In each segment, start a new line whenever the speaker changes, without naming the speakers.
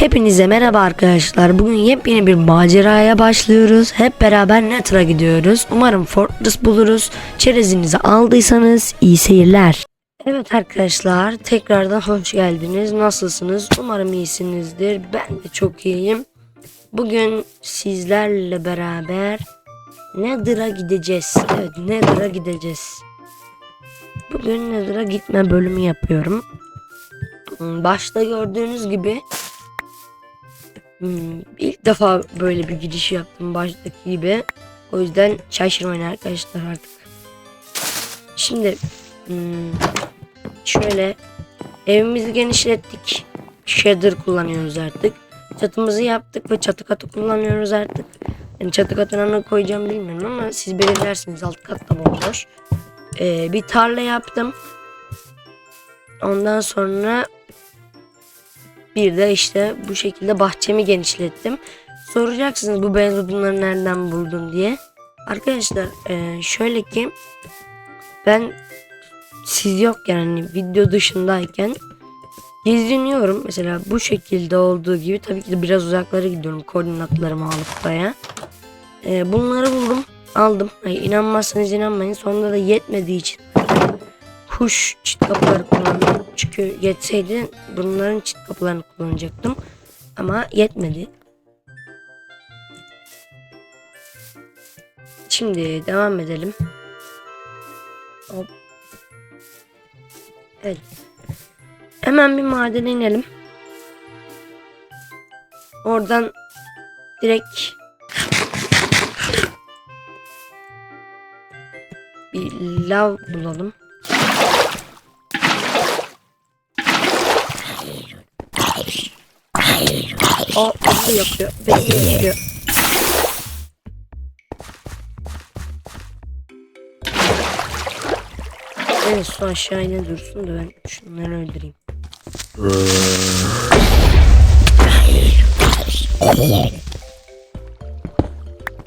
Hepinize merhaba arkadaşlar. Bugün yepyeni bir maceraya başlıyoruz. Hep beraber Nether'a gidiyoruz. Umarım Fortress buluruz. Çerezinizi aldıysanız iyi seyirler. Evet arkadaşlar tekrardan hoş geldiniz. Nasılsınız? Umarım iyisinizdir. Ben de çok iyiyim. Bugün sizlerle beraber Nether'a gideceğiz. Evet Nether'a gideceğiz. Bugün Nether'a gitme bölümü yapıyorum. Hmm, Başta gördüğünüz gibi Hmm, ilk defa böyle bir giriş yaptım baştaki gibi. O yüzden şaşırmayın arkadaşlar artık. Şimdi hmm, şöyle evimizi genişlettik. Shader kullanıyoruz artık. Çatımızı yaptık ve çatı katı kullanıyoruz artık. Yani çatı katına ne koyacağım bilmiyorum ama siz belirlersiniz alt katta bomboş. Ee, bir tarla yaptım. Ondan sonra bir de işte bu şekilde bahçemi genişlettim. Soracaksınız bu beyaz odunları nereden buldun diye. Arkadaşlar e, şöyle ki ben siz yok yani video dışındayken geziniyorum. Mesela bu şekilde olduğu gibi tabii ki de biraz uzaklara gidiyorum koordinatlarımı alıp buraya. E, bunları buldum aldım. Hayır, inanmazsanız inanmayın. Sonunda da yetmediği için kuş çit kapıları kullandım. Çünkü yetseydi bunların çit kapılarını kullanacaktım. Ama yetmedi. Şimdi devam edelim. Hop. Evet. Hemen bir madene inelim. Oradan direkt bir lav bulalım. O beni yakıyor. Beni yakıyor. Evet su aşağı ine dursun da ben şunları öldüreyim.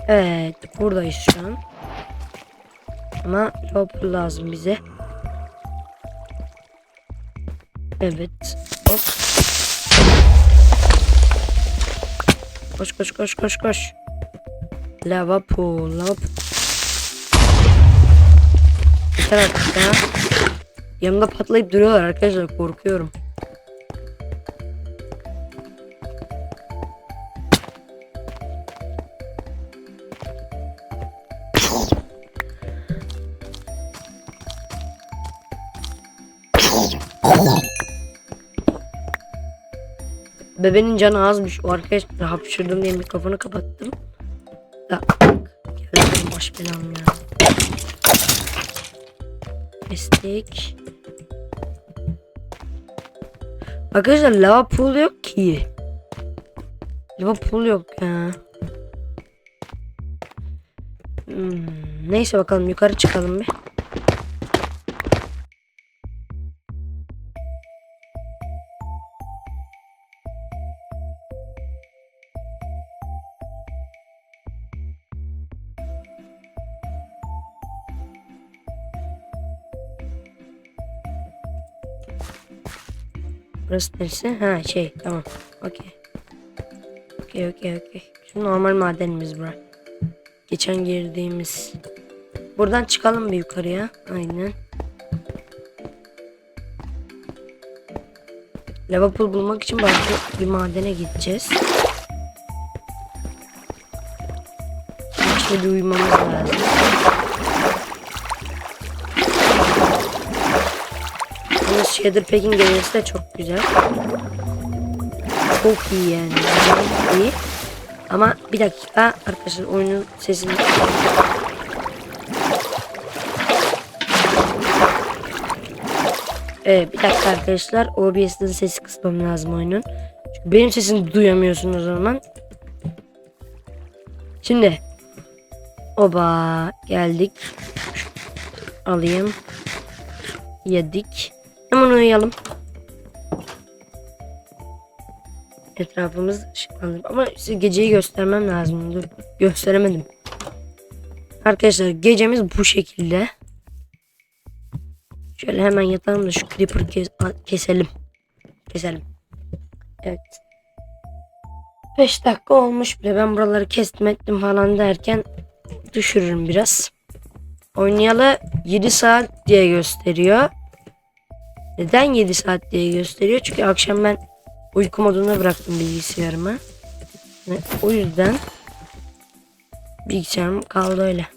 Evet buradayız şu an. Ama top lazım bize. Evet. Hop. Koş koş koş koş koş. Lava pool, lava pool. Yeter artık ya. Yanımda patlayıp duruyorlar arkadaşlar korkuyorum. Bebenin canı azmış. O arkadaşlar hapşırdım diye mikrofonu kapattım. Da geldim baş belam ya. Kestik. Arkadaşlar lava pool yok ki. Lava pool yok ya. Hmm, neyse bakalım yukarı çıkalım bir. Burası neresi? Ha şey tamam. Okey. Okey okey okey. Şu normal madenimiz bura. Geçen girdiğimiz. Buradan çıkalım bir yukarıya. Aynen. Lava pool bulmak için başka bir madene gideceğiz. İşte bir uyumamız lazım. Shader Pack'in gelmesi de çok güzel. Çok iyi yani. Çok iyi. Ama bir dakika arkadaşlar oyunun sesini Evet bir dakika arkadaşlar OBS'de sesi kısmam lazım oyunun. Çünkü benim sesimi duyamıyorsunuz o zaman. Şimdi Oba geldik. Alayım. Yedik. Hemen uyuyalım. Etrafımız ışıklanır. Ama size geceyi göstermem lazım. Dur. Gösteremedim. Arkadaşlar gecemiz bu şekilde. Şöyle hemen yatalım da şu creeper kes keselim. Keselim. Evet. 5 dakika olmuş bile. Ben buraları kestim ettim falan derken düşürürüm biraz. Oynayalı 7 saat diye gösteriyor. Neden 7 saat diye gösteriyor? Çünkü akşam ben uyku moduna bıraktım bilgisayarımı. Ve o yüzden bilgisayarım kaldı öyle.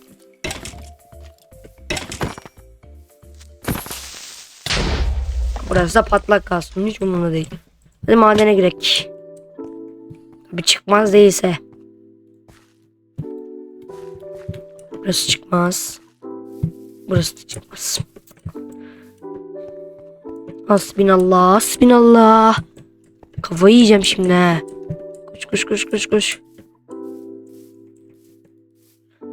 Burası da patlak kalsın. Hiç umurumda değil. Hadi madene girek. Tabi çıkmaz değilse. Burası çıkmaz. Burası da çıkmaz. Hasbinallah, hasbinallah. Kafayı yiyeceğim şimdi. he. Koş koş koş koş koş.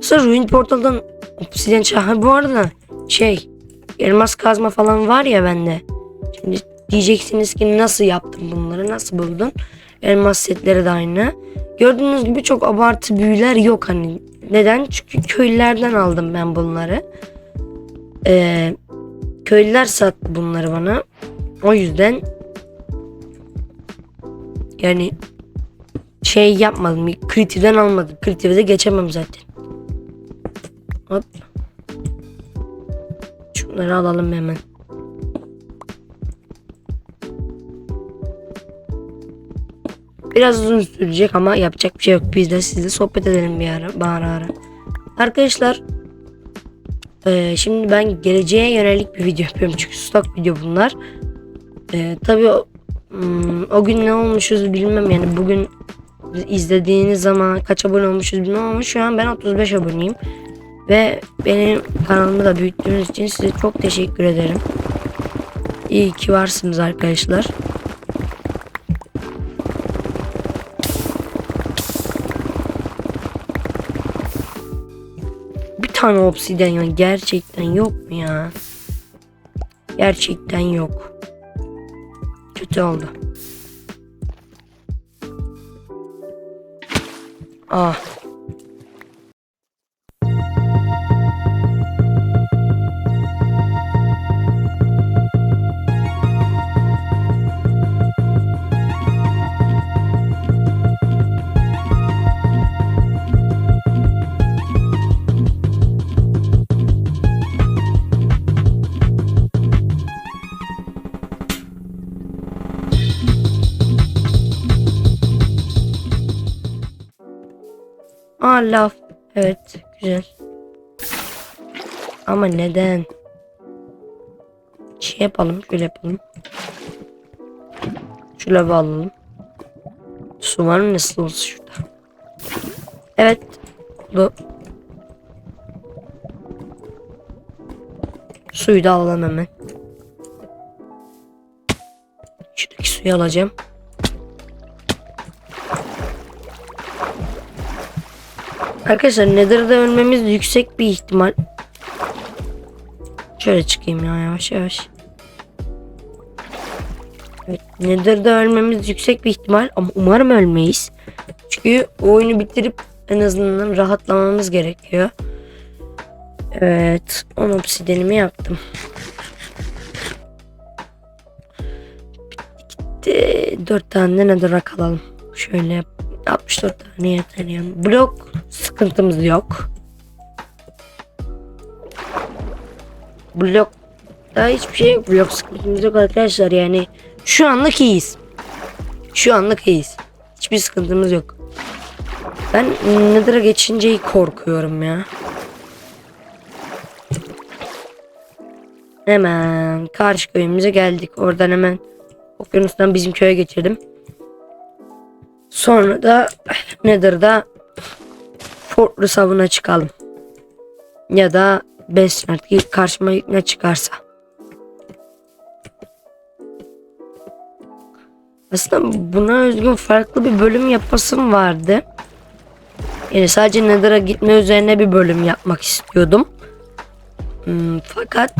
Sonra Ruin Portal'dan obsidyen çağ. Bu arada şey elmas kazma falan var ya bende. Şimdi diyeceksiniz ki nasıl yaptın bunları nasıl buldun? Elmas setleri de aynı. Gördüğünüz gibi çok abartı büyüler yok hani. Neden? Çünkü köylülerden aldım ben bunları. Ee, köylüler sattı bunları bana. O yüzden yani şey yapmadım. Kritivden almadım. Kritive de geçemem zaten. Hop. Şunları alalım hemen. Biraz uzun sürecek ama yapacak bir şey yok. Biz de sizle sohbet edelim bir ara. Bağıra ara. Arkadaşlar eee, şimdi ben geleceğe yönelik bir video yapıyorum. Çünkü stok video bunlar. Eee tabii o, hmm, o gün ne olmuşuz bilmem yani bugün izlediğiniz zaman kaç abone olmuşuz bilmem ama şu an ben 35 aboneyim. Ve benim kanalımı da büyüttüğünüz için size çok teşekkür ederim. İyi ki varsınız arkadaşlar. Tane obsidyen ya gerçekten yok mu ya? Gerçekten yok. Kötü oldu. Ah. Aa laf. Evet güzel. Ama neden? Şey yapalım şöyle yapalım. Şu lavı alalım. Su var mı nasıl olsun şurada. Evet. Bu. Suyu da alalım hemen. Şuradaki suyu alacağım. Arkadaşlar Nether'da ölmemiz yüksek bir ihtimal. Şöyle çıkayım ya yavaş yavaş. Evet, Nether'da ölmemiz yüksek bir ihtimal ama umarım ölmeyiz. Çünkü oyunu bitirip en azından rahatlamamız gerekiyor. Evet, 10 obsidenimi yaptım. Bitti. 4 tane Nether'a kalalım. Şöyle yap. 64 tane yeter yani. Blok sıkıntımız yok. Blok daha hiçbir şey yok. Blok sıkıntımız yok arkadaşlar yani. Şu anlık iyiyiz. Şu anlık iyiyiz. Hiçbir sıkıntımız yok. Ben Nether'a geçince korkuyorum ya. Hemen karşı köyümüze geldik. Oradan hemen okyanustan bizim köye geçirdim. Sonra da Nether'da Fortress avına çıkalım. Ya da Best artık karşıma ne çıkarsa. Aslında buna özgün farklı bir bölüm yapasım vardı. Yani sadece Nether'a gitme üzerine bir bölüm yapmak istiyordum. Hmm, fakat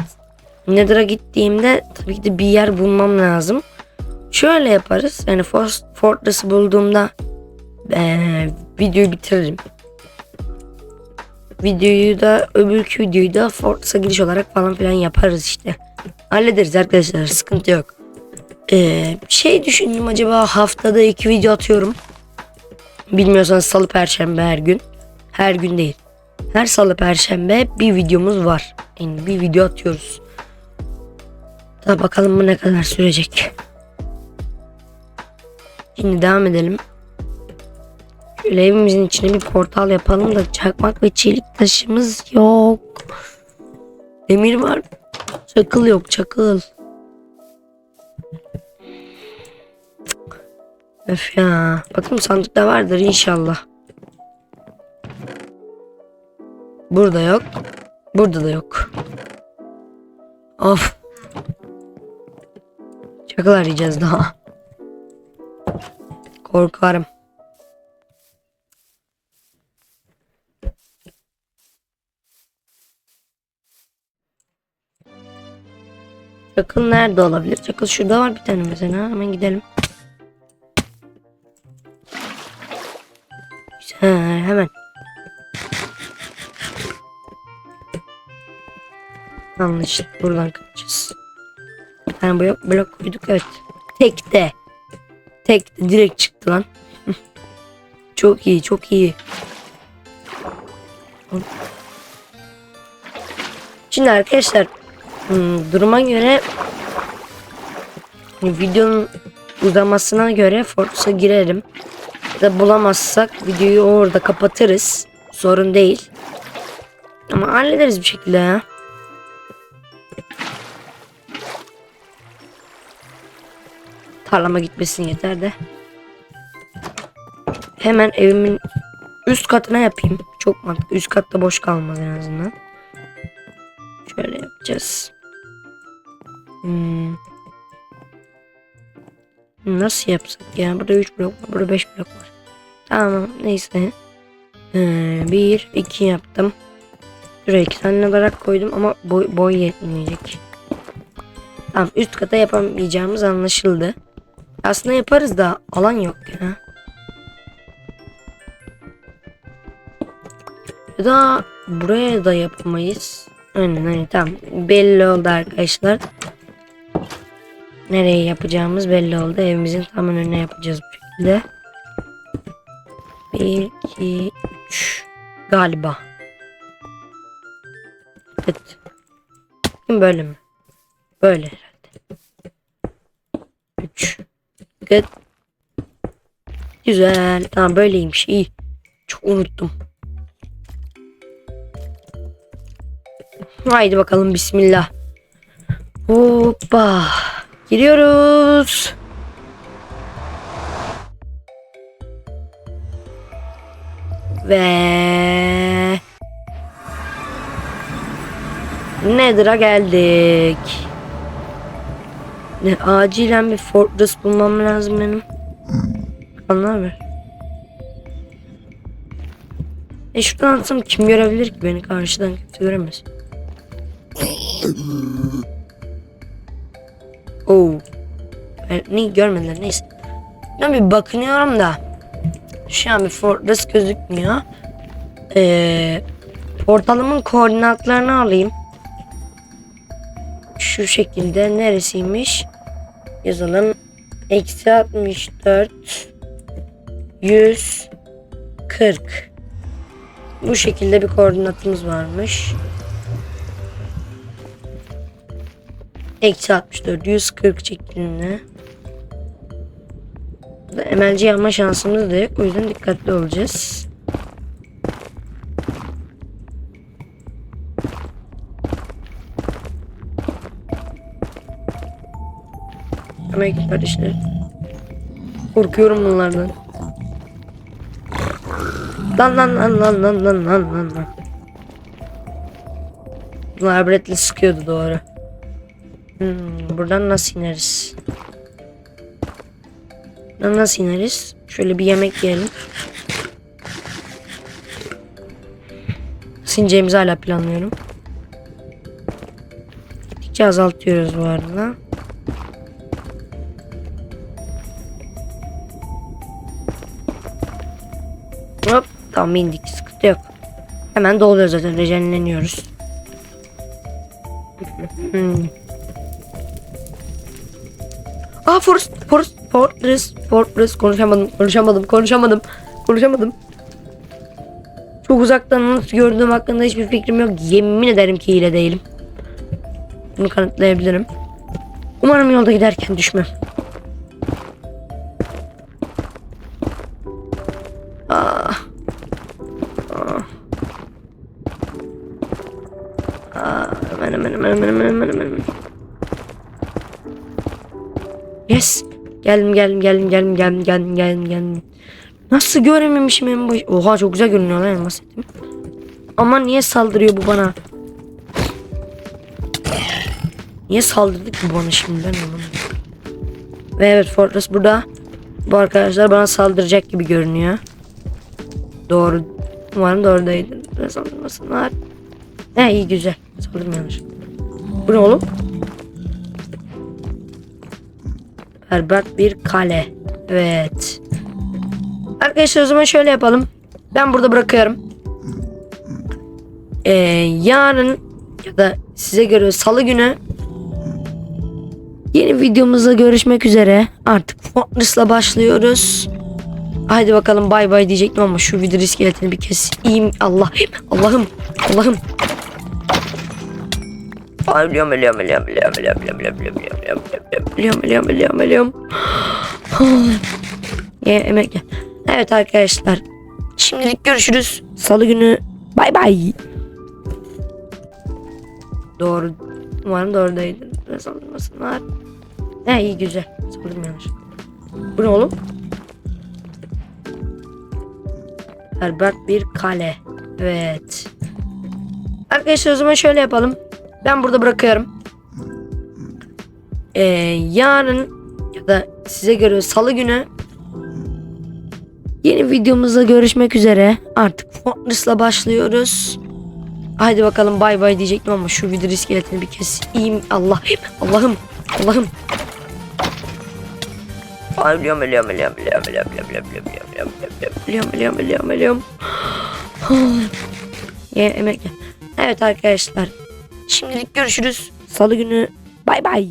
Nether'a gittiğimde tabii ki de bir yer bulmam lazım. Şöyle yaparız. Yani For- Fortress'ı bulduğumda eee, videoyu bitiririm. Videoyu da öbürkü videoyu da Fortress'a giriş olarak falan filan yaparız işte. Hallederiz arkadaşlar sıkıntı yok. Ee, şey düşündüm acaba haftada iki video atıyorum. Bilmiyorsanız salı perşembe her gün. Her gün değil. Her salı perşembe bir videomuz var. Yani bir video atıyoruz. Da bakalım bu ne kadar sürecek. Şimdi devam edelim. Şöyle evimizin içine bir portal yapalım da çakmak ve çelik taşımız yok. Demir var. Çakıl yok çakıl. Öf ya. Bakın sandıkta vardır inşallah. Burada yok. Burada da yok. Of. Çakıl arayacağız daha. Korkarım. Çakıl nerede olabilir? Çakıl şurada var bir tane mesela. Hemen gidelim. Güzel hemen. Anlaştık. Buradan kaçacağız. Bir tane blok, blok koyduk evet. Tekte. Tekte direkt çıktı lan. çok iyi çok iyi. Şimdi arkadaşlar hmm, duruma göre videonun uzamasına göre Fortress'a girerim. Ya da bulamazsak videoyu orada kapatırız. Sorun değil. Ama hallederiz bir şekilde ya. Tarlama gitmesin yeter de. Hemen evimin üst katına yapayım. Çok mantıklı. Üst katta boş kalmaz en azından. Şöyle yapacağız. Hmm. Nasıl yapsak ya? Burada 3 blok var. Burada 5 blok var. Tamam neyse. Ee, bir, iki yaptım. Şuraya iki tane olarak koydum ama boy, boy yetmeyecek. Tamam üst kata yapamayacağımız anlaşıldı. Aslında yaparız da alan yok ya. Ya da buraya da yapamayız. Aynen aynen tamam. Belli oldu arkadaşlar. Nereye yapacağımız belli oldu. Evimizin tam önüne yapacağız bu şekilde. 1, 2, 3 galiba. Evet. Böyle mi? Böyle herhalde. 3 Good. Güzel. Tamam böyleymiş. iyi. Çok unuttum. Haydi bakalım bismillah. Hoppa. Giriyoruz. Ve Nether'a geldik. Ne acilen bir fortress bulmam lazım benim. Anlar mı? E şuradan atsam kim görebilir ki beni karşıdan kimse göremez. Oo. Ben, ne görmediler neyse. Ben bir bakınıyorum da. Şu an bir fortress gözükmüyor. Ee, portalımın koordinatlarını alayım. Şu şekilde neresiymiş? Yazalım. Eksi 64 140 Bu şekilde bir koordinatımız varmış. Eksi 64 140 şeklinde. Burada emelci yapma şansımız da yok. O yüzden dikkatli olacağız. Emek kardeşler. Korkuyorum bunlardan. Lan lan lan lan lan lan lan lan lan. Bunlar arbaletle sıkıyordu doğru. Hmm, buradan nasıl ineriz? Buradan nasıl ineriz? Şöyle bir yemek yiyelim. Sineceğimizi hala planlıyorum. Gittikçe azaltıyoruz bu arada. Hop tamam indik sıkıntı yok. Hemen doluyor zaten rejenleniyoruz. Hmm. Forest, Forest, Fortress, Fortress konuşamadım, konuşamadım, konuşamadım. Konuşamadım. Çok uzaktan nasıl gördüğüm hakkında hiçbir fikrim yok. Yemin ederim ki hile değilim. Bunu kanıtlayabilirim. Umarım yolda giderken düşmem. Ah. Ah. Ah, hemen hemen hemen hemen hemen hemen Geldim geldim geldim geldim geldim geldim geldim geldim. Nasıl görememişim en baş... Oha çok güzel görünüyor lan elmas etim. Ama niye saldırıyor bu bana? Niye saldırdı ki bana şimdi ben anlamadım. Ve evet Fortress burada. Bu arkadaşlar bana saldıracak gibi görünüyor. Doğru. Umarım doğru değildir. Saldırmasınlar. He iyi güzel. Saldırmıyorlar. Bu ne oğlum? Berbat bir kale. Evet. Arkadaşlar o zaman şöyle yapalım. Ben burada bırakıyorum. Ee, yarın ya da size göre salı günü yeni videomuzda görüşmek üzere. Artık Fortress'la başlıyoruz. Haydi bakalım bay bay diyecektim ama şu vidir iskeletini bir keseyim. Allah Allah'ım Allah'ım. Ay, Ölüyorum ölüyorum ölüyorum ölüyorum ölüyorum ölüyorum ölüyorum ölüyorum ölüyorum ölüyorum ölüyorum ölüyorum Ye emek ye. Evet arkadaşlar. Şimdilik görüşürüz. Salı günü bay bay. Doğru. Umarım doğru değildir. Ne saldırmasınlar. He iyi güzel. Saldırmıyorlar. Bu ne oğlum? Berbat bir kale. Evet. Arkadaşlar o zaman şöyle yapalım. Ben burada bırakıyorum. Ee, yarın ya da size göre salı günü yeni videomuzda görüşmek üzere. Artık Fortress'la başlıyoruz. Haydi bakalım bay bay diyecektim ama şu vidir iskeletini bir keseyim. Allah Allah'ım Allah'ım. Ay, Ölüyorum ölüyorum ölüyorum ölüyorum ölüyorum ölüyorum ölüyorum ölüyorum ölüyorum ölüyorum ölüyorum Ye emek ye. Evet arkadaşlar. Şimdilik görüşürüz. Salı günü bay bay.